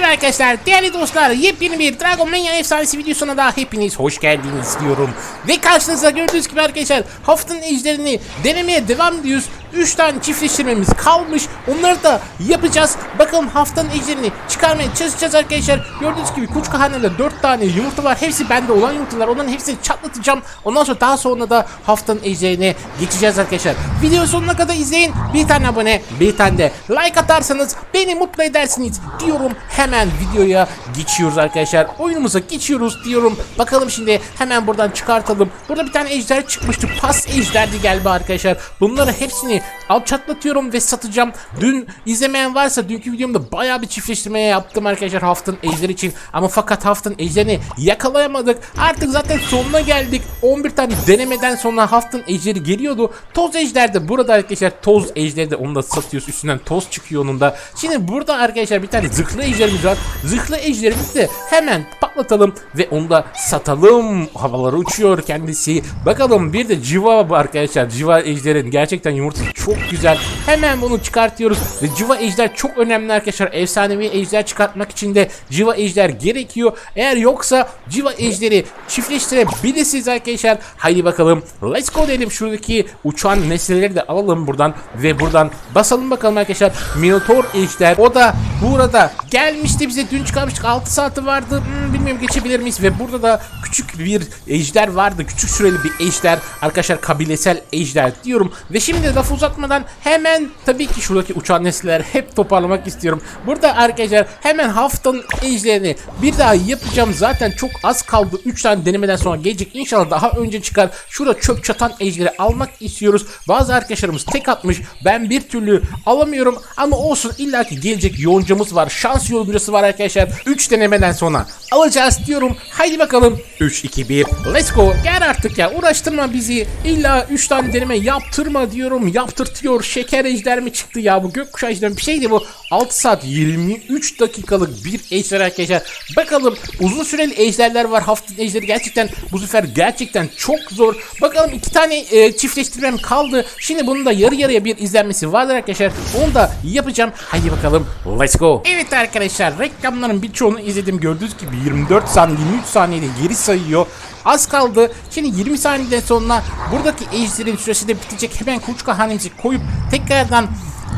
Merhaba arkadaşlar, değerli dostlar. Yepyeni bir Dragon Mania efsanesi videosuna daha hepiniz hoş geldiniz diyorum. Ve karşınızda gördüğünüz gibi arkadaşlar haftanın ejderini denemeye devam ediyoruz. 3 tane çiftleştirmemiz kalmış. Onları da yapacağız. Bakalım haftanın ejderini çıkarmaya çalışacağız arkadaşlar. Gördüğünüz gibi kuluçka hanede 4 tane yumurta var. Hepsi bende olan yumurtalar. Onların hepsini çatlatacağım. Ondan sonra daha sonra da haftanın ejderine geçeceğiz arkadaşlar. Video sonuna kadar izleyin. Bir tane abone, bir tane de like atarsanız beni mutlu edersiniz diyorum. Hemen videoya geçiyoruz arkadaşlar. Oyunumuza geçiyoruz diyorum. Bakalım şimdi hemen buradan çıkartalım. Burada bir tane ejder çıkmıştı. Pas ejderdi galiba arkadaşlar. Bunları hepsini alçatlatıyorum ve satacağım. Dün izlemeyen varsa dünkü videomda bayağı bir çiftleştirmeye yaptım arkadaşlar haftanın ejderi için. Ama fakat haftanın ejderini yakalayamadık. Artık zaten sonuna geldik. 11 tane denemeden sonra haftanın ejderi geliyordu. Toz ejder de burada arkadaşlar. Toz ejderi de onu da satıyoruz. Üstünden toz çıkıyor onun da. Şimdi burada arkadaşlar bir tane zırhlı ejderimiz var. Zırhlı ejderimizi de hemen patlatalım ve onu da satalım. Havalara uçuyor kendisi. Bakalım bir de civa arkadaşlar. Civa ejderin gerçekten yumurtası çok güzel. Hemen bunu çıkartıyoruz ve civa ejder çok önemli arkadaşlar. Efsanevi ejder çıkartmak için de civa ejder gerekiyor. Eğer yoksa civa ejderi çiftleştirebilirsiniz arkadaşlar. Haydi bakalım. Let's go dedim. Şuradaki uçan nesneleri de alalım buradan ve buradan basalım bakalım arkadaşlar. Minotaur ejder. O da burada gelmişti bize. Dün çıkarmıştık. 6 saati vardı. Hmm, bilmiyorum geçebilir miyiz? Ve burada da küçük bir ejder vardı. Küçük süreli bir ejder. Arkadaşlar kabilesel ejder diyorum. Ve şimdi lafı uzatmadan hemen tabii ki şuradaki uçan nesneler hep toparlamak istiyorum. Burada arkadaşlar hemen haftanın ejderini bir daha yapacağım. Zaten çok az kaldı. 3 tane denemeden sonra gelecek. İnşallah daha önce çıkar. Şurada çöp çatan ejderi almak istiyoruz. Bazı arkadaşlarımız tek atmış. Ben bir türlü alamıyorum. Ama olsun illaki gelecek yoncamız var. Şans yoncası var arkadaşlar. 3 denemeden sonra alacağız diyorum. Haydi bakalım. 3, 2, 1. Let's go. Gel artık ya. Uğraştırma bizi. İlla 3 tane deneme yaptırma diyorum. Yaptırtıyor. Şeker ejder mi çıktı ya? Bu gökkuşağı ejder bir şeydi bu. 6 saat 23 dakikalık bir ejder arkadaşlar. Bakalım uzun süreli ejderler var. Hafta ejderi gerçekten bu sefer gerçekten çok zor. Bakalım iki tane e, çiftleştirmem kaldı. Şimdi bunun da yarı yarıya bir izlenmesi vardır arkadaşlar. Onu da yapacağım. Haydi bakalım. Let's go. Evet arkadaşlar reklamların birçoğunu izledim. Gördüğünüz gibi 24 saniye 23 saniyede geri sayıyor. Az kaldı. Şimdi 20 saniyeden sonra buradaki ejderin süresi de bitecek. Hemen kuluçka hanemizi koyup tekrardan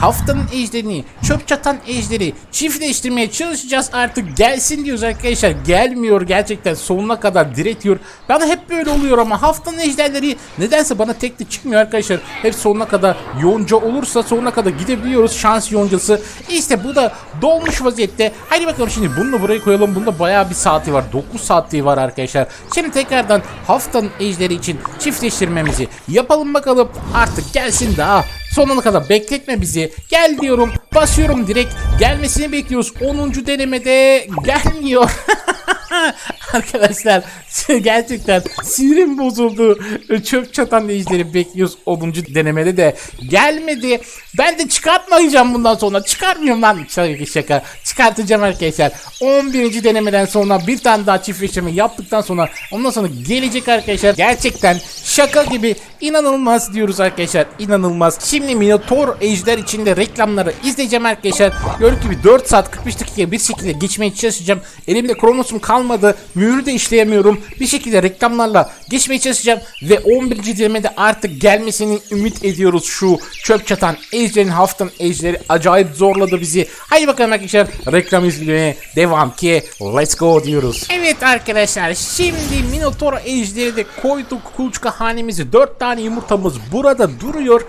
haftanın ejderini, çöp çatan ejderi çiftleştirmeye çalışacağız artık gelsin diyoruz arkadaşlar. Gelmiyor gerçekten sonuna kadar diretiyor. Bana hep böyle oluyor ama haftanın ejderleri nedense bana tek de çıkmıyor arkadaşlar. Hep sonuna kadar yonca olursa sonuna kadar gidebiliyoruz şans yoncası. İşte bu da dolmuş vaziyette. Haydi bakalım şimdi bunu buraya koyalım. Bunda bayağı bir saati var. 9 saati var arkadaşlar. Şimdi tekrardan haftanın ejderi için çiftleştirmemizi yapalım bakalım. Artık gelsin daha Sonuna kadar bekletme bizi. Gel diyorum. Basıyorum direkt. Gelmesini bekliyoruz. 10. denemede gelmiyor. Arkadaşlar gerçekten sinirim bozuldu. Çöp çatan ejderi bekliyoruz 10. denemede de gelmedi. Ben de çıkartmayacağım bundan sonra. Çıkarmıyorum lan. Şaka şaka. Çıkartacağım arkadaşlar. 11. denemeden sonra bir tane daha çiftleştirme yaptıktan sonra ondan sonra gelecek arkadaşlar. Gerçekten şaka gibi inanılmaz diyoruz arkadaşlar. İnanılmaz. Şimdi Minotaur ejder içinde reklamları izleyeceğim arkadaşlar. Gördüğünüz gibi 4 saat 45 dakika bir şekilde geçmeye çalışacağım. Elimde kronosum kalmadı. Mühürü de işleyemiyorum. Bir şekilde reklamlarla geçmeye çalışacağım. Ve 11. denemede artık gelmesini ümit ediyoruz şu çöp çatan ejderin haftanın ejderi acayip zorladı bizi. Haydi bakalım arkadaşlar reklam izlemeye devam ki let's go diyoruz. Evet arkadaşlar şimdi Minotaur ejderi de koyduk kuluçka hanemizi. 4 tane yumurtamız burada duruyor.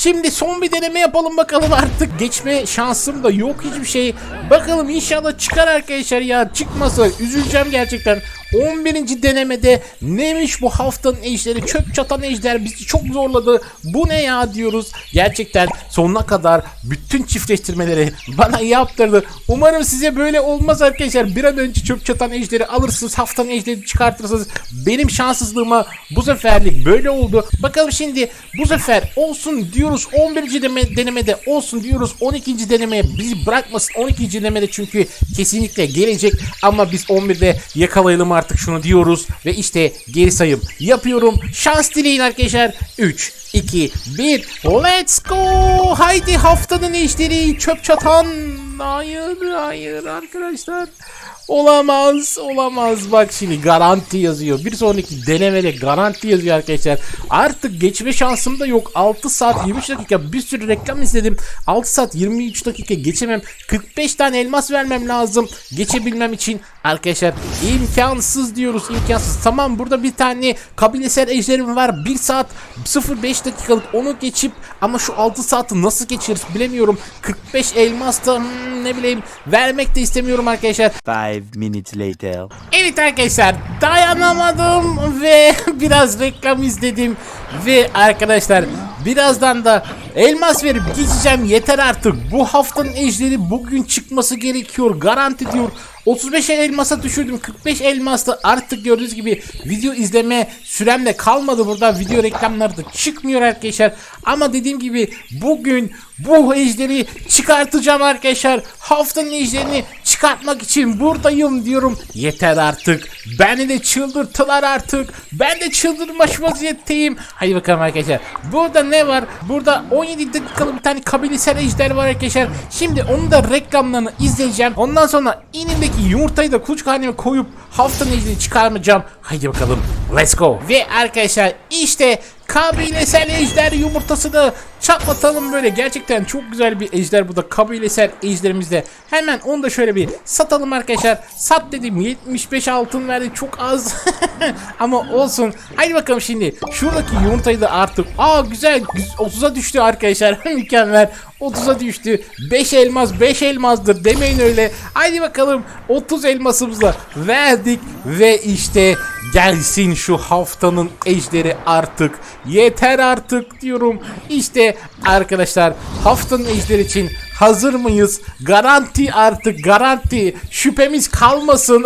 Şimdi son bir deneme yapalım bakalım artık. Geçme şansım da yok hiçbir şey. Bakalım inşallah çıkar arkadaşlar ya. Çıkmasa üzüleceğim gerçekten. 11. denemede neymiş bu haftanın ejderi çöp çatan ejder bizi çok zorladı. Bu ne ya diyoruz. Gerçekten sonuna kadar bütün çiftleştirmeleri bana yaptırdı. Umarım size böyle olmaz arkadaşlar. Bir an önce çöp çatan ejderi alırsınız. Haftanın ejderi çıkartırsınız. Benim şanssızlığıma bu seferlik böyle oldu. Bakalım şimdi bu sefer olsun diyoruz. 11. deneme- denemede olsun diyoruz. 12. denemeye bizi bırakmasın. 12. denemede çünkü kesinlikle gelecek. Ama biz 11'de yakalayalım artık şunu diyoruz. Ve işte geri sayım yapıyorum. Şans dileyin arkadaşlar. 3, 2, 1. Let's go. Haydi haftanın ejderi çöp çatan Hayır, hayır arkadaşlar. Olamaz, olamaz. Bak şimdi garanti yazıyor. Bir sonraki denemede garanti yazıyor arkadaşlar. Artık geçme şansım da yok. 6 saat 23 dakika bir sürü reklam izledim. 6 saat 23 dakika geçemem. 45 tane elmas vermem lazım. Geçebilmem için arkadaşlar imkansız diyoruz imkansız. Tamam burada bir tane kabilesel ejderim var. 1 saat 05 dakikalık onu geçip ama şu 6 saati nasıl geçiririz bilemiyorum. 45 elmas da hmm, ne bileyim vermek de istemiyorum arkadaşlar. Five minutes later. Evet arkadaşlar dayanamadım ve biraz reklam izledim ve arkadaşlar birazdan da elmas verip geçeceğim yeter artık. Bu haftanın ejderi bugün çıkması gerekiyor. Garanti diyor. 35 elmasa düşürdüm. 45 elmasla artık gördüğünüz gibi video izleme sürem de kalmadı burada. Video reklamları da çıkmıyor arkadaşlar. Ama dediğim gibi bugün bu ejderi çıkartacağım arkadaşlar. Haftanın ejderini çıkartmak için buradayım diyorum. Yeter artık. Beni de çıldırttılar artık. Ben de çıldırmış vaziyetteyim hadi bakalım arkadaşlar. Burada ne var? Burada 17 dakikalık bir tane kabilesel ejder var arkadaşlar. Şimdi onun da reklamlarını izleyeceğim. Ondan sonra inindeki yumurtayı da kuluçkaneme koyup haftanın ejderini çıkarmayacağım. Hadi bakalım let's go. Ve arkadaşlar işte kabilesel ejder yumurtasını çatlatalım böyle. Gerçekten çok güzel bir ejder bu da. Kabilesel ejderimizde. Hemen onu da şöyle bir satalım arkadaşlar. Sat dedim. 75 altın verdi. Çok az. Ama olsun. Hadi bakalım şimdi. Şuradaki yumurtayı da artık aa güzel. 30'a düştü arkadaşlar. Mükemmel 30'a düştü. 5 elmas 5 elmazdır demeyin öyle. Hadi bakalım 30 elmasımızla verdik ve işte gelsin şu haftanın ejderi artık. Yeter artık diyorum. İşte arkadaşlar haftanın ejderi için hazır mıyız? Garanti artık garanti. Şüphemiz kalmasın.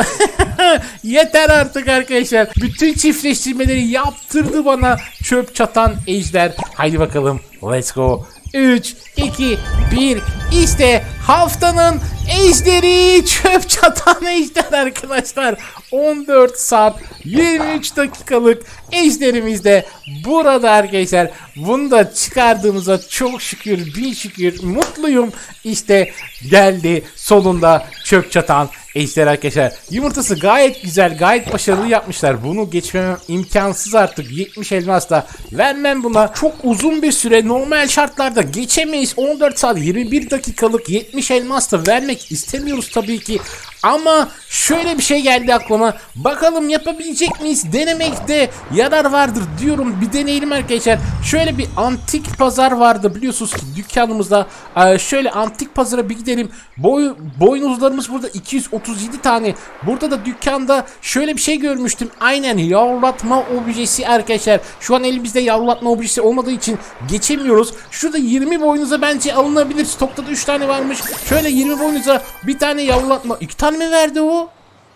Yeter artık arkadaşlar. Bütün çiftleştirmeleri yaptırdı bana çöp çatan ejder. Haydi bakalım let's go 3, 2, 1 işte haftanın ejderi çöp çatan ejder arkadaşlar. 14 saat 23 dakikalık ejderimiz de burada arkadaşlar. Bunu da çıkardığımıza çok şükür bin şükür mutluyum. İşte geldi sonunda çöp çatan ejder arkadaşlar yumurtası gayet güzel gayet başarılı yapmışlar. Bunu geçmemem imkansız artık. 70 elmas da vermem buna. Çok uzun bir süre normal şartlarda geçemeyiz. 14 saat 21 dakikalık 70 elmas da vermek istemiyoruz tabii ki ama şöyle bir şey geldi aklıma. Bakalım yapabilecek miyiz? Denemekte yarar vardır diyorum. Bir deneyelim arkadaşlar. Şöyle bir antik pazar vardı biliyorsunuz ki dükkanımızda. Ee, şöyle antik pazara bir gidelim. Boy, boynuzlarımız burada 237 tane. Burada da dükkanda şöyle bir şey görmüştüm. Aynen yavrulatma objesi arkadaşlar. Şu an elimizde yavrulatma objesi olmadığı için geçemiyoruz. Şurada 20 boynuza bence alınabilir. Stokta da 3 tane varmış. Şöyle 20 boynuza bir tane yavrulatma. 2 tane mi verdi o?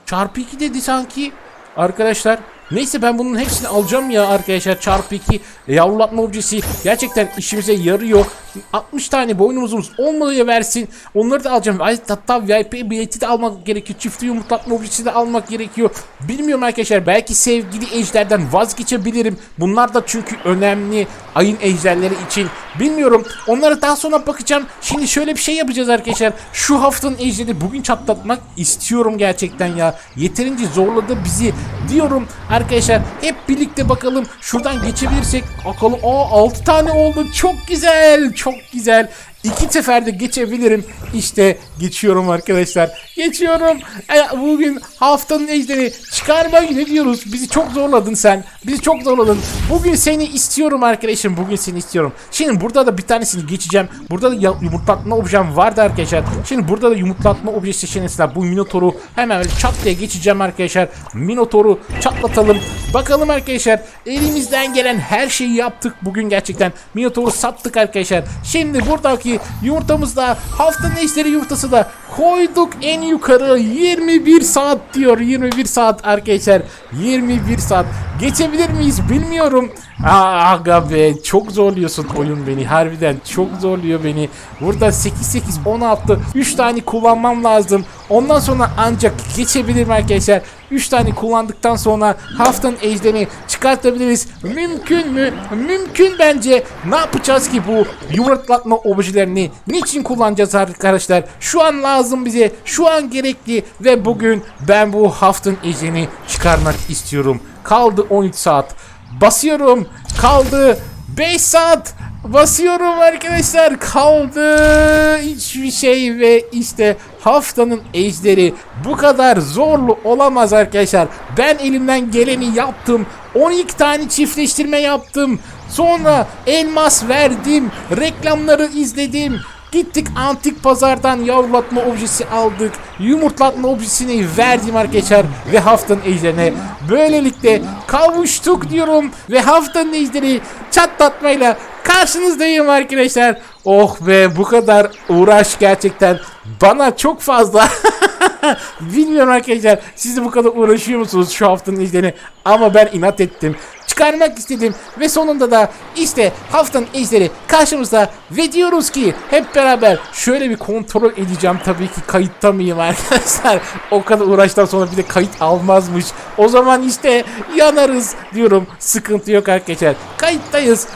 Çarpı 2 dedi sanki. Arkadaşlar Neyse ben bunun hepsini alacağım ya arkadaşlar çarpı 2 yavrulatma objesi gerçekten işimize yarıyor 60 tane boynumuzumuz olmadığı versin. Onları da alacağım. Hatta VIP bileti de almak gerekiyor. Çiftli yumurtlatma objesi de almak gerekiyor. Bilmiyorum arkadaşlar. Belki sevgili ejderden vazgeçebilirim. Bunlar da çünkü önemli ayın ejderleri için. Bilmiyorum. Onlara daha sonra bakacağım. Şimdi şöyle bir şey yapacağız arkadaşlar. Şu haftanın ejderi bugün çatlatmak istiyorum gerçekten ya. Yeterince zorladı bizi diyorum arkadaşlar. Hep birlikte bakalım. Şuradan geçebilirsek bakalım. Aa 6 tane oldu. Çok güzel. Çok güzel İki seferde geçebilirim. İşte geçiyorum arkadaşlar. Geçiyorum. E, Bugün haftanın ejderi çıkarma günü diyoruz. Bizi çok zorladın sen. Bizi çok zorladın. Bugün seni istiyorum arkadaşım. Bugün seni istiyorum. Şimdi burada da bir tanesini geçeceğim. Burada da yumurtlatma objem vardı arkadaşlar. Şimdi burada da yumurtlatma objesi seçeneği Bu Minotaur'u hemen çat diye geçeceğim arkadaşlar. Minotaur'u çatlatalım. Bakalım arkadaşlar. Elimizden gelen her şeyi yaptık. Bugün gerçekten Minotaur'u sattık arkadaşlar. Şimdi buradaki yumurtamızda haftanın eşleri yumurtası da koyduk en yukarı 21 saat diyor 21 saat arkadaşlar 21 saat Geçebilir miyiz bilmiyorum. Aa, aga be çok zorluyorsun oyun beni harbiden çok zorluyor beni. Burada 8 8 16 3 tane kullanmam lazım. Ondan sonra ancak geçebilirim arkadaşlar. 3 tane kullandıktan sonra haftanın ejderini çıkartabiliriz. Mümkün mü? Mümkün bence. Ne yapacağız ki bu yumurtlatma objelerini? Niçin kullanacağız arkadaşlar? Şu an lazım bize. Şu an gerekli ve bugün ben bu haftanın ejderini çıkarmak istiyorum. Kaldı 13 saat. Basıyorum. Kaldı 5 saat. Basıyorum arkadaşlar. Kaldı hiçbir şey ve işte haftanın ejderi bu kadar zorlu olamaz arkadaşlar. Ben elimden geleni yaptım. 12 tane çiftleştirme yaptım. Sonra elmas verdim. Reklamları izledim. Gittik antik pazardan yavrulatma objesi aldık. Yumurtlatma objesini verdim arkadaşlar. Ve haftanın ejderine böylelikle kavuştuk diyorum. Ve haftanın ejderi çatlatmayla karşınızdayım arkadaşlar. Oh be bu kadar uğraş gerçekten bana çok fazla. Bilmiyorum arkadaşlar siz de bu kadar uğraşıyor musunuz şu haftanın ejderini ama ben inat ettim çıkarmak istedim ve sonunda da işte haftanın ejderi karşımızda ve diyoruz ki hep beraber şöyle bir kontrol edeceğim tabii ki kayıtta mıyım arkadaşlar? O kadar uğraştan sonra bir de kayıt almazmış. O zaman işte yanarız diyorum. Sıkıntı yok arkadaşlar. Kayıttayız.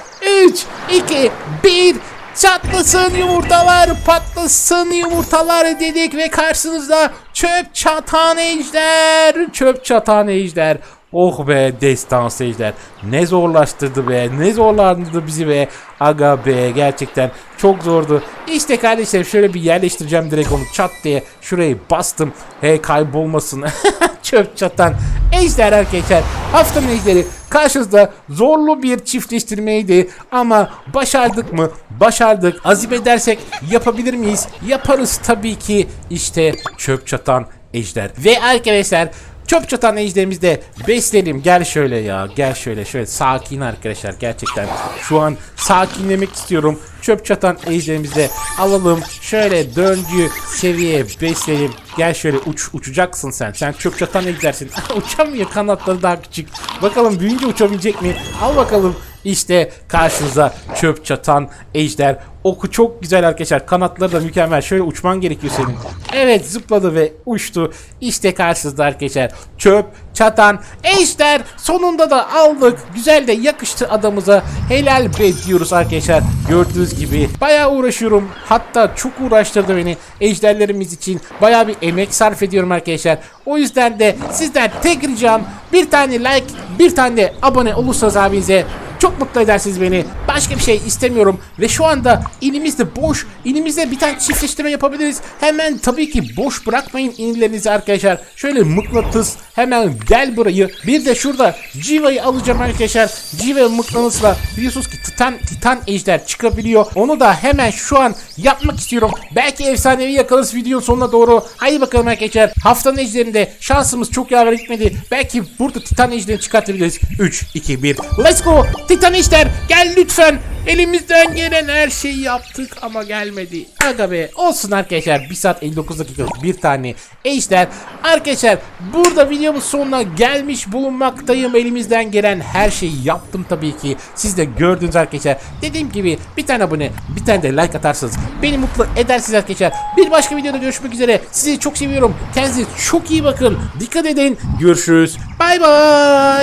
3 2 1 Çatlasın yumurtalar, patlasın yumurtalar dedik ve karşınızda çöp çatan ejder, çöp çatan ejder. Oh be destan ejder. Ne zorlaştırdı be, ne zorlandırdı bizi be. Aga be gerçekten çok zordu. İşte kardeşlerim şöyle bir yerleştireceğim direkt onu çat diye şurayı bastım. He kaybolmasın. çöp çatan ejder arkadaşlar. Haftanın ejderi karşınızda zorlu bir çiftleştirmeydi ama başardık mı? Başardık. Azim edersek yapabilir miyiz? Yaparız tabii ki. İşte çöp çatan ejder. Ve arkadaşlar Çöp çatan ejderimizi de besleyelim. Gel şöyle ya. Gel şöyle. Şöyle sakin arkadaşlar. Gerçekten şu an sakinlemek istiyorum. Çöp çatan ejderimizi de alalım. Şöyle döngü seviye besleyelim. Gel şöyle uç uçacaksın sen. Sen çöp çatan ejdersin. Uçamıyor kanatları daha küçük. Bakalım büyüyünce uçabilecek mi? Al bakalım. İşte karşınıza çöp çatan ejder. Oku çok güzel arkadaşlar. Kanatları da mükemmel. Şöyle uçman gerekiyor senin. Evet zıpladı ve uçtu. İşte karşınızda arkadaşlar. Çöp çatan ejder. Sonunda da aldık. Güzel de yakıştı adamıza. Helal be diyoruz arkadaşlar. Gördüğünüz gibi bayağı uğraşıyorum. Hatta çok uğraştırdı beni. Ejderlerimiz için bayağı bir emek sarf ediyorum arkadaşlar. O yüzden de sizden tek ricam bir tane like, bir tane de abone olursanız abinize çok mutlu edersiniz beni. Başka bir şey istemiyorum. Ve şu anda ilimizde boş. İlimizde bir tane çiftleştirme yapabiliriz. Hemen tabii ki boş bırakmayın inilerinizi arkadaşlar. Şöyle mıknatıs. Hemen gel burayı. Bir de şurada Civa'yı alacağım arkadaşlar. Civa mıknatısla biliyorsunuz ki Titan, Titan ejder çıkabiliyor. Onu da hemen şu an yapmak istiyorum. Belki efsanevi yakalarız videonun sonuna doğru. Haydi bakalım arkadaşlar. Haftanın ejderinde şansımız çok yaver gitmedi. Belki burada Titan ejderini çıkartabiliriz. 3, 2, 1. Let's go. Titan ejder gel lütfen. Elimizden gelen her şeyi yaptık ama gelmedi. Aga be olsun arkadaşlar 1 saat 59 dakika bir tane ejder. Arkadaşlar burada videomuz sonuna gelmiş bulunmaktayım. Elimizden gelen her şeyi yaptım tabii ki. Siz de gördünüz arkadaşlar. Dediğim gibi bir tane abone bir tane de like atarsanız beni mutlu edersiniz arkadaşlar. Bir başka videoda görüşmek üzere. Sizi çok seviyorum. Kendinize çok iyi bakın. Dikkat edin. Görüşürüz. Bay bay.